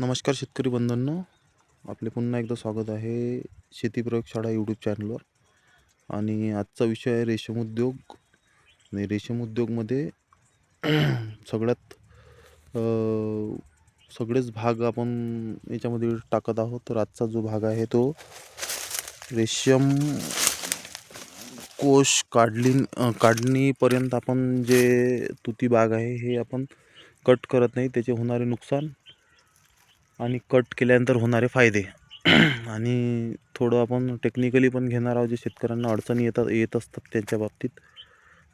नमस्कार शेतकरी बंधूंनो. आपले पुन्हा एकदा स्वागत आहे शेती प्रयोगशाळा यूट्यूब चॅनलवर आणि आजचा विषय आहे रेशीम उद्योग. आणि रेशीम उद्योगमध्ये सगळ्यात सगळेच भाग आपण याच्यामध्ये टाकत आहोत. तर आजचा जो भाग आहे तो रेशीम कोश काढली काढणीपर्यंत आपण जे तुती बाग आहे हे आपण कट करत नाही. त्याचे होणारे नुकसान आणि कट केल्यानंतर होणारे फायदे. आणि थोडं आपण टेक्निकली पण घेणार आहोत जे शेतकऱ्यांना अडचणी येतात येत असतात त्यांच्या बाबतीत.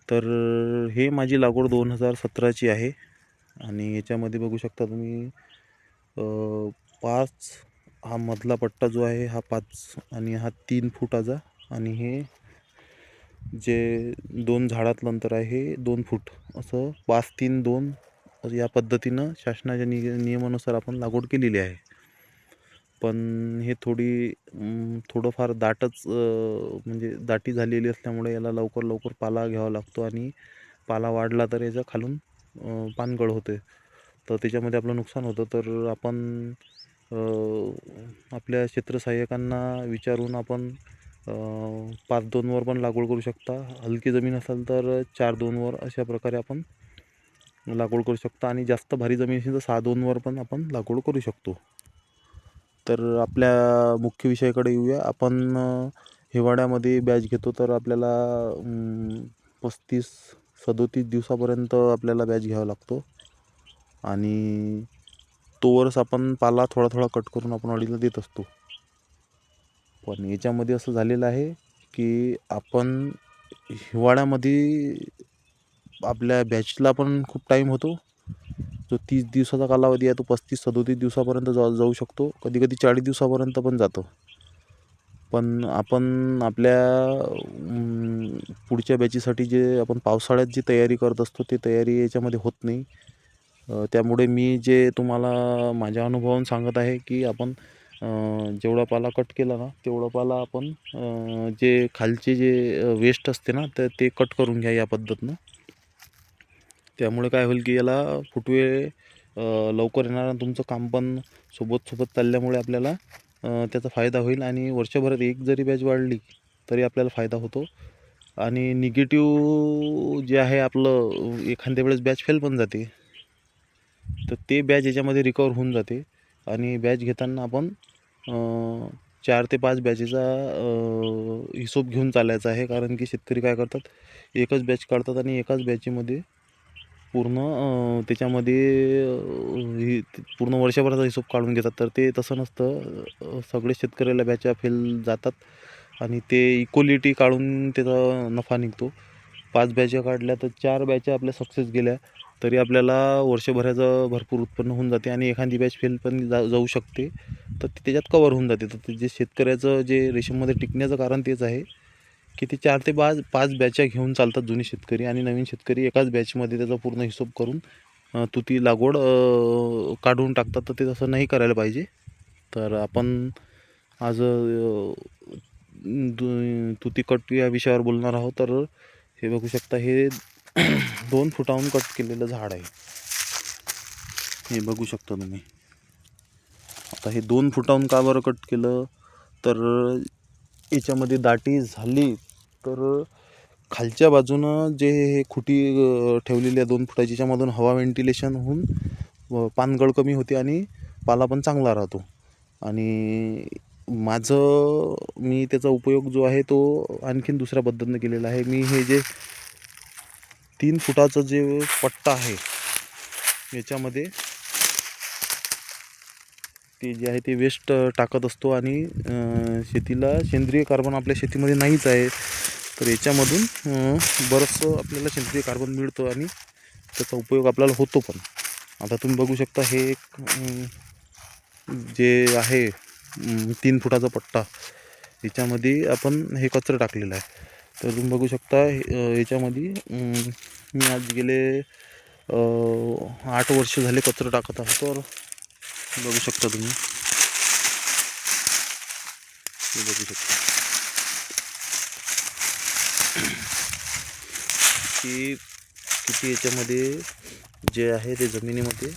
तर हे माझी लागवड दोन हजार सतराची आहे. आणि याच्यामध्ये बघू शकता तुम्ही पाच हा मधला पट्टा जो आहे हा पाच आणि हा तीन फुटाचा आणि हे जे दोन झाडातलं अंतर आहे हे दोन फूट. असं पाच तीन दोन या पद्धतीनं शासनाच्या नि नियमानुसार आपण लागवड केलेली आहे. पण हे थोडी थोडंफार दाटच म्हणजे दाटी झालेली असल्यामुळे याला लवकर लवकर पाला घ्यावा लागतो आणि पाला वाढला तर याचा खालून पानगळ होते. तर त्याच्यामध्ये आपलं नुकसान होतं. तर आपण आपल्या क्षेत्रसहाय्यकांना विचारून आपण पाच दोनवर पण लागवड करू शकता. हलकी जमीन असेल तर चार दोनवर अशा प्रकारे आपण लागवड करू शकतो आणि जास्त भारी जमीन असेल तर सहा दोनवर पण आपण लागवड करू शकतो. तर आपल्या मुख्य विषयाकडे येऊया. आपण हिवाळ्यामध्ये बॅच घेतो तर आपल्याला पस्तीस सदोतीस दिवसापर्यंत आपल्याला बॅच घ्यावा लागतो. आणि तोवरच आपण पाला थोडा थोडा कट करून आपण अडीला देत असतो. पण याच्यामध्ये असं झालेलं आहे की आपण हिवाळ्यामध्ये आपल्या बॅचला पण खूप टाईम होतो. जो तीस दिवसाचा कालावधी आहे तो पस्तीस सदोतीस दिवसापर्यंत जा जाऊ शकतो. कधी कधी चाळीस दिवसापर्यंत पण जातो. पण आपण आपल्या पुढच्या बॅचीसाठी जे आपण पावसाळ्यात जी तयारी करत असतो ती तयारी याच्यामध्ये होत नाही. त्यामुळे मी जे तुम्हाला माझ्या अनुभवान सांगत आहे की आपण जेवढा पाला कट केला ना तेवढा पाला आपण जे खालचे जे वेस्ट असते ना तर ते कट करून घ्या या पद्धतीनं. त्यामुळे काय होईल की याला फुटवे लवकर येणार आणि तुमचं काम पण सोबत सोबत चालल्यामुळे आपल्याला त्याचा फायदा होईल. आणि वर्षभरात एक जरी बॅच वाढली तरी आपल्याला फायदा होतो. आणि निगेटिव्ह जे आहे आपलं एखाद्या वेळेस बॅच फेल पण जाते. तर ते बॅच याच्यामध्ये रिकवर होऊन जाते. आणि बॅच घेताना आपण चार ते पाच बॅचेचा हिशोब घेऊन चालायचा आहे. कारण की शेतकरी काय करतात? एकच बॅच काढतात आणि एकाच बॅचेमध्ये पूर्ण त्याच्यामध्ये ही पूर्ण वर्षभराचा हिशोब काढून घेतात. तर ते तसं नसतं. सगळे शेतकऱ्याला बॅचा फेल जातात आणि ते इक्वलिटी काढून त्याचा नफा निघतो. पाच बॅच्या काढल्या तर चार बॅच्या आपल्या सक्सेस गेल्या तरी आपल्याला वर्षभराचं भरपूर उत्पन्न होऊन जाते आणि एखादी बॅच फेल पण जा जाऊ शकते. तर ते त्याच्यात कवर होऊन जाते. तर ते जे शेतकऱ्याचं जे रेशीममध्ये टिकण्याचं कारण तेच आहे. की ते चार ते पाच पाच बॅचा घेऊन चालतात जुने शेतकरी आणि नवीन शेतकरी एकाच बॅचमध्ये त्याचा पूर्ण हिशोब करून तुती लागवड काढून टाकतात. तर ते तसं नाही करायला पाहिजे. तर आपण आज दु- तुती कट या विषयावर बोलणार आहोत. तर हे बघू शकता हे दोन फुटाहून कट केलेलं झाड आहे. हे बघू शकता तुम्ही. आता हे दोन फुटाहून का बरं कट केलं? तर याच्यामध्ये दाटी झाली तर खालच्या बाजूनं जे हे खुटी ठेवलेली आहे दोन फुटाची हवा व्हेंटिलेशन होऊन पानगळ कमी होते आणि पाला पण चांगला राहतो. आणि माझं मी त्याचा उपयोग जो आहे तो आणखीन दुसऱ्या पद्धतीनं केलेला आहे. मी हे जे तीन फुटाचं जे पट्टा आहे याच्यामध्ये ते जे आहे ते वेस्ट टाकत असतो आणि शेतीला सेंद्रिय कार्बन आपल्या शेतीमध्ये नाहीच आहे. तर याच्यामधून बरंचसं आपल्याला सेंद्रिय कार्बन मिळतं आणि त्याचा उपयोग आपल्याला होतो पण. आता तुम्ही बघू शकता हे एक जे आहे तीन फुटाचा पट्टा याच्यामध्ये आपण हे कचरं टाकलेलं आहे. तर तुम्ही बघू शकता हे- याच्यामध्ये मी आज गेले आठ वर्ष झाले कचरं टाकत आहोत तर बघू शकता तुम्ही. हे बघू शकता. की किती याच्यामध्ये जे आहे ते जमिनीमध्ये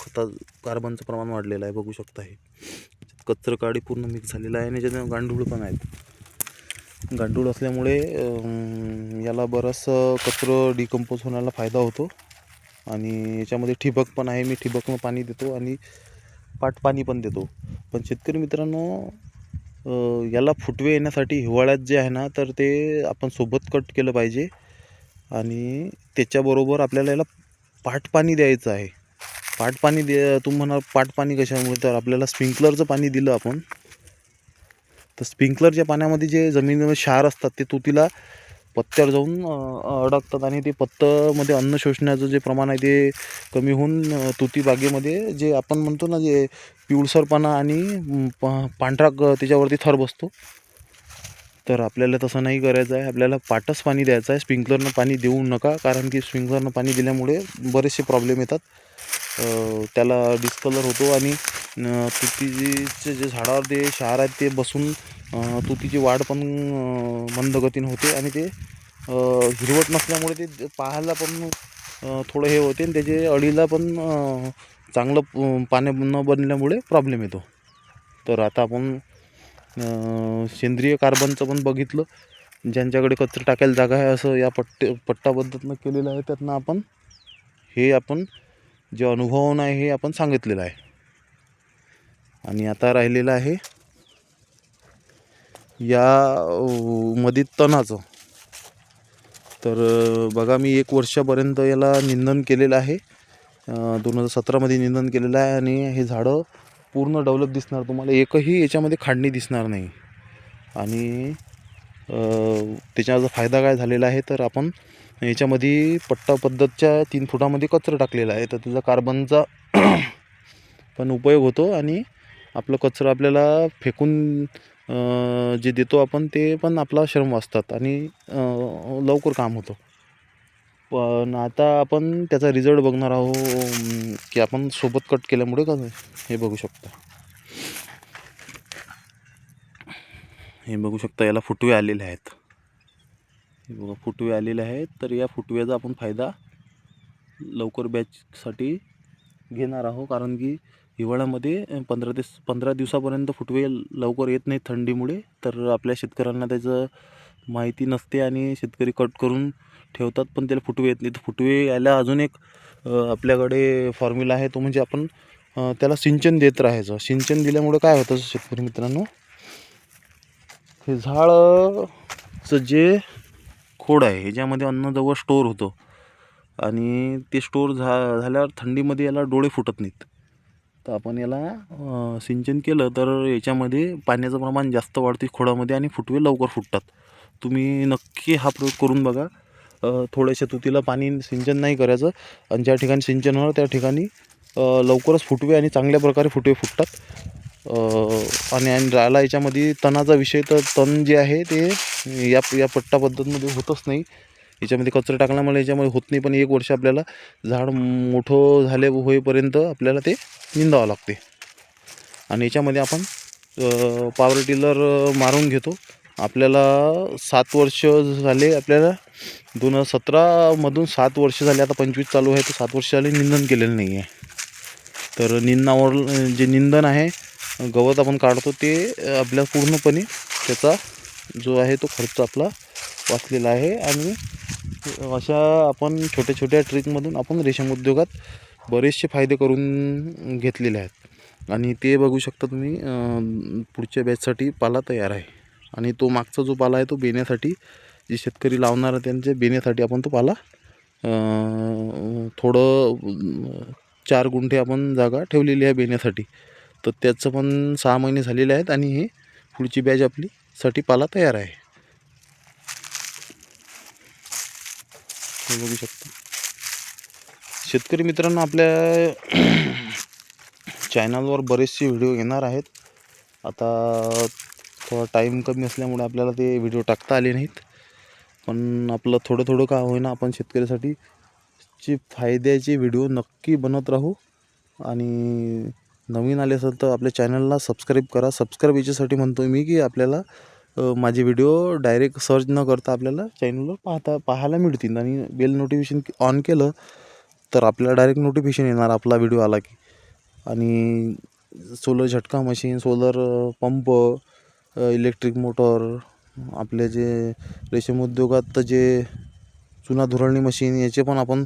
खता कार्बनचं प्रमाण वाढलेलं आहे बघू शकता हे. कचरं काडी पूर्ण मिक्स झालेलं आहे आणि ज्याच्यात गांडूळ पण आहेत. गांडूळ असल्यामुळे याला बरंचसं कचरं डिकम्पोज होण्याला फायदा होतो. आणि याच्यामध्ये ठिबक पण आहे मी ठिबकनं पाणी देतो आणि पाट पाणी पण देतो. पण शेतकरी मित्रांनो याला फुटवे येण्यासाठी हिवाळ्यात जे आहे ना तर ते आपण सोबत कट केलं पाहिजे. आणि त्याच्याबरोबर आपल्याला याला पाट पाणी द्यायचं आहे. पाट पाणी दे तुम्ही म्हणाल पाट पाणी कशामुळे? तर आपल्याला स्प्रिंकलरचं पाणी दिलं आपण. तर स्प्रिंकलरच्या पाण्यामध्ये जे जमिनीमध्ये क्षार असतात ते तुतीला पत्त्यावर जाऊन अडकतात आणि ते पत्त्यामध्ये अन्न शोषण्याचं जे प्रमाण आहे ते कमी होऊन तुती बागेमध्ये जे आपण म्हणतो ना जे पिवळसरपणा आणि प पा पांढरा ग- त्याच्यावरती थर बसतो. तर आपल्याला तसं नाही करायचं आहे. आपल्याला पाटच पाणी द्यायचं आहे. स्प्रिंकलरनं पाणी देऊ नका कारण की स्प्रिंकलरनं पाणी दिल्यामुळे बरेचसे प्रॉब्लेम येतात. त्याला डिस्कलर होतो आणि तुतीचे जे झाडावर ते क्षार आहेत ते बसून तुतीची वाढ पण मंदगतीनं मंद गतीनं होते आणि ते हिरवट नसल्यामुळे ते पाहायला पण थोडं हे होते आणि त्याचे अळीला पण चांगलं पाने न बनल्यामुळे प्रॉब्लेम येतो. तर आता आपण सेंद्रिय कार्बनचं पण बघितलं. ज्यांच्याकडे कचरा टाकायला जागा आहे असं या पट्टे पट्टा पद्धतीनं केलेलं आहे त्यातनं आपण हे आपण जे अनुभव आहे हे आपण सांगितलेलं आहे. आणि आता राहिलेलं आहे या मध्ये तणाचं. तर बघा मी एक वर्षापर्यंत याला निंदन केलेलं आहे. दोन हजार सतरामध्ये निंदन केलेलं आहे आणि हे झाडं पूर्ण डेव्हलप दिसणार तुम्हाला. एकही याच्यामध्ये खांडणी दिसणार नाही. आणि त्याच्याचा फायदा काय झालेला आहे तर आपण याच्यामध्ये पट्टा पद्धतच्या तीन फुटामध्ये कचरा टाकलेला आहे. तर त्याचा कार्बनचा पण उपयोग होतो आणि आपलं कचरा आपल्याला फेकून जे देतो आपण ते पण आपला श्रम वाचतात आणि लवकर काम होतं. पण आता आपण त्याचा रिझल्ट बघणार आहो की आपण सोबत कट केल्यामुळे का हे बघू शकता. हे बघू शकता याला फुटवे आलेले आहेत. हे बघा फुटवे आलेले आहेत. तर या फुटव्याचा आपण फायदा लवकर बॅचसाठी घेणार आहो कारण की हिवाळ्यामध्ये पंधरा ते पंधरा दिवसापर्यंत फुटवे लवकर येत नाही थंडीमुळे. तर आपल्या शेतकऱ्यांना त्याचं माहिती नसते आणि शेतकरी कट करून ठेवतात पण त्याला फुटवे येत नाही तर फुटवे यायला अजून एक आपल्याकडे फॉर्म्युला आहे तो म्हणजे आपण त्याला सिंचन देत राहायचं. सिंचन दिल्यामुळे काय होतं शेतकरी मित्रांनो? हे झाडचं जे खोड आहे ह्याच्यामध्ये अन्न जवळ स्टोअर होतं. आणि ते स्टोअर झा झाल्यावर थंडीमध्ये याला डोळे फुटत नाहीत. तर आपण याला सिंचन केलं तर याच्यामध्ये पाण्याचं प्रमाण जास्त वाढते खोडामध्ये आणि फुटवे लवकर फुटतात. तुम्ही नक्की हा प्रयोग करून बघा. थोड्याशा तुतीला पाणी सिंचन नाही करायचं आणि ज्या ठिकाणी सिंचन होणार त्या ठिकाणी लवकरच फुटवे आणि चांगल्या प्रकारे फुटवे फुटतात. आणि आणि राहिला याच्यामध्ये तणाचा विषय तर तण जे आहे ते या या पट्टा पद्धतीमध्ये होतच नाही. याच्यामध्ये कचरा टाकल्यामुळे याच्यामध्ये होत नाही. पण एक वर्ष आपल्याला झाड मोठं झाले होईपर्यंत आपल्याला ते निंदावं लागते. आणि याच्यामध्ये आपण पावर टिलर मारून घेतो. आपल्याला सात वर्ष झाले आपल्याला दोन हजार सतरामधून सात वर्ष झाले. आता पंचवीस चालू आहे. तर सात वर्ष झाले निंदन केलेलं नाही आहे. तर निंदनावर जे निंदन आहे गवत आपण काढतो ते आपल्या पूर्णपणे त्याचा जो आहे तो खर्च आपला वाचलेला आहे. आणि अशा आपण छोट्या छोट्या ट्रिकमधून आपण रेशीम उद्योगात बरेचसे फायदे करून घेतलेले आहेत. आणि ते बघू शकता तुम्ही पुढच्या बॅचसाठी पाला तयार आहे. आणि तो मागचा जो पाला आहे तो बेण्यासाठी जे शेतकरी लावणार आहे त्यांच्या बेण्यासाठी आपण तो पाला थोडं चार गुंठे आपण जागा ठेवलेली आहे बेण्यासाठी. तर त्याचं पण सहा महिने झालेले आहेत आणि हे पुढची बॅच आपली साठी पाला तयार आहे. हे बघू शकता. शेतकरी मित्रांनो आपल्या चॅनलवर बरेचसे व्हिडिओ येणार आहेत. आता थोडा टाईम कमी असल्यामुळे आपल्याला ते व्हिडिओ टाकता आले नाहीत. पण आपलं थोडं थोडं का होईना आपण शेतकऱ्यासाठी चे फायद्याचे व्हिडिओ नक्की बनत राहू. आणि नवीन आले असेल तर आपल्या चॅनलला सबस्क्राईब करा. सबस्क्राईब याच्यासाठी म्हणतो मी की आपल्याला माझे व्हिडिओ डायरेक्ट सर्च न करता आपल्याला चॅनलवर पाहता पाहायला मिळतील. आणि बेल नोटिफिकेशन ऑन केलं तर आपल्याला डायरेक्ट नोटिफिकेशन येणार आपला व्हिडिओ आला की. आणि सोलर झटका machine solar pump electric motor आपले जे रेशीम उद्योगात जे चुना धुरळणी मशीन याचे पण आपण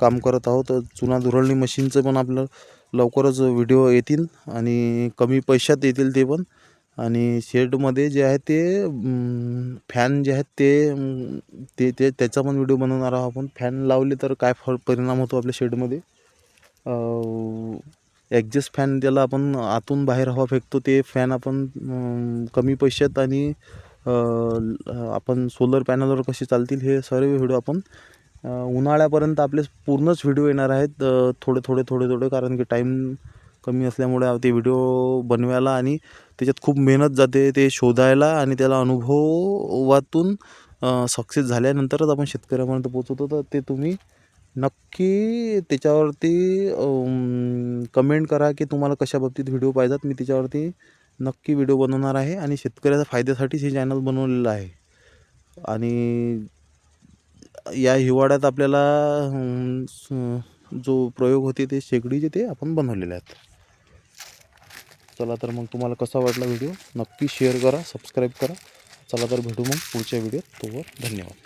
काम करत आहोत. चुना धुरळणी मशीनचं पण आपलं लवकरच व्हिडिओ येतील आणि कमी पैशात येतील ते पण. आणि शेडमध्ये जे आहे ते फॅन जे आहेत ते ते ते त्याचा पण व्हिडिओ बनवणार आहोत आपण. फॅन लावले तर काय फर परिणाम होतो आपल्या शेडमध्ये? ॲक्झस्ट फॅन त्याला आपण आतून बाहेर हवा फेकतो ते फॅन आपण कमी पैशात आणि आपण सोलर पॅनलवर कसे चालतील हे सर्व व्हिडिओ आपण उन्हाळ्यापर्यंत आपले पूर्णच व्हिडिओ येणार आहेत. थोडे थोडे थोडे थोडे कारण की टाईम कमी असल्यामुळे ते व्हिडिओ बनवायला आणि त्याच्यात खूप मेहनत जाते ते शोधायला आणि त्याला अनुभवातून सक्सेस झाल्यानंतरच आपण शेतकऱ्यापर्यंत पोचवतो तर ते तुम्ही नक्की त्याच्यावरती कमेंट करा की तुम्हाला कशा बाबतीत व्हिडिओ पाहिजेत. मी त्याच्यावरती नक्की व्हिडिओ बनवणार आहे आणि शेतकऱ्याच्या फायद्यासाठीच हे चॅनल बनवलेलं आहे. आणि या हिवाळ्यात आपल्याला जो प्रयोग होते ते शेगडीचे ते आपण बनवलेले आहेत. चला तर मग तुम्हाला कसा वाटला व्हिडिओ नक्की शेअर करा सबस्क्राईब करा. चला तर भेटू मग पुढच्या व्हिडिओत तोवर. धन्यवाद.